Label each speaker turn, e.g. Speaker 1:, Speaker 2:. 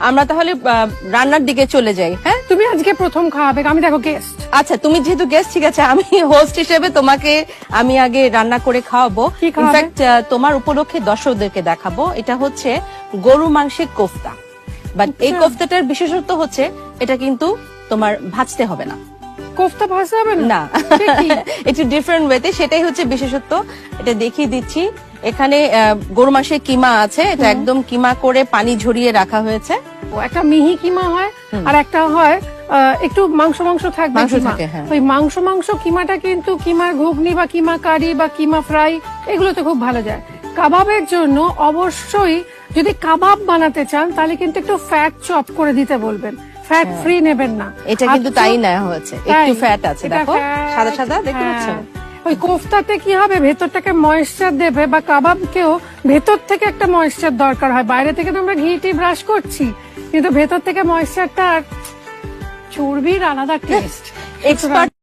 Speaker 1: আমরা তাহলে রান্নার দিকে চলে যাই হ্যাঁ?
Speaker 2: তুমি আজকে প্রথম খাওয়াবে আমি দেখো গেস্ট
Speaker 1: আচ্ছা তুমি যেহেতু গেস্ট ঠিক আছে আমি হোস্ট হিসেবে তোমাকে আমি আগে রান্না করে খাওয়াবো। ইনফ্যাক্ট তোমার উপলক্ষে দর্শকদেরকে দেখাবো এটা হচ্ছে গরু মাংসের কোফতা। বাট এই
Speaker 2: আচ্ছা।
Speaker 1: কোফতাটার বিশেষত্ব হচ্ছে এটা কিন্তু তোমার ভাজতে হবে না।
Speaker 2: কোফতা ভাজতে হবে না?
Speaker 1: না। একটু ডিফারেন্ট ওয়েতে সেটাই হচ্ছে বিশেষত্ব। এটা দেখিয়ে দিচ্ছি। এখানে গরু মাসে কিমা আছে। এটা একদম কিমা করে পানি ঝরিয়ে রাখা হয়েছে।
Speaker 2: একটা মিহি কিমা হয় আর একটা হয় একটু মাংস মাংস থাকবে
Speaker 1: হ্যাঁ।
Speaker 2: ওই মাংস মাংস কিমাটা কিন্তু কিমার ঘুগনি বা কিমা কারি বা কিমা ফ্রাই এগুলোতে খুব ভালো যায়। কাবাবের জন্য অবশ্যই যদি কাবাব বানাতে চান তাহলে কিন্তু একটু ফ্যাট চপ করে দিতে বলবেন। ফ্যাট ফ্রি নেবেন না।
Speaker 1: এটা কিন্তু
Speaker 2: আচ্ছা,
Speaker 1: তাই নেওয়া হয়েছে। একটু ফ্যাট আছে দেখো। সাদা সাদা দেখতে
Speaker 2: হ্যাঁ। ওই কোফতাতে কি হবে? ভেতরটাকে ময়েশ্চার দেবে বা কাবাবকেও ভেতর থেকে একটা ময়েশ্চার দরকার হয়। বাইরে থেকে তো আমরা ঘিটি ব্রাশ করছি, কিন্তু ভেতর থেকে ময়েশ্চারটা চর্বির আলাদা টেস্ট
Speaker 1: এক্সপার্ট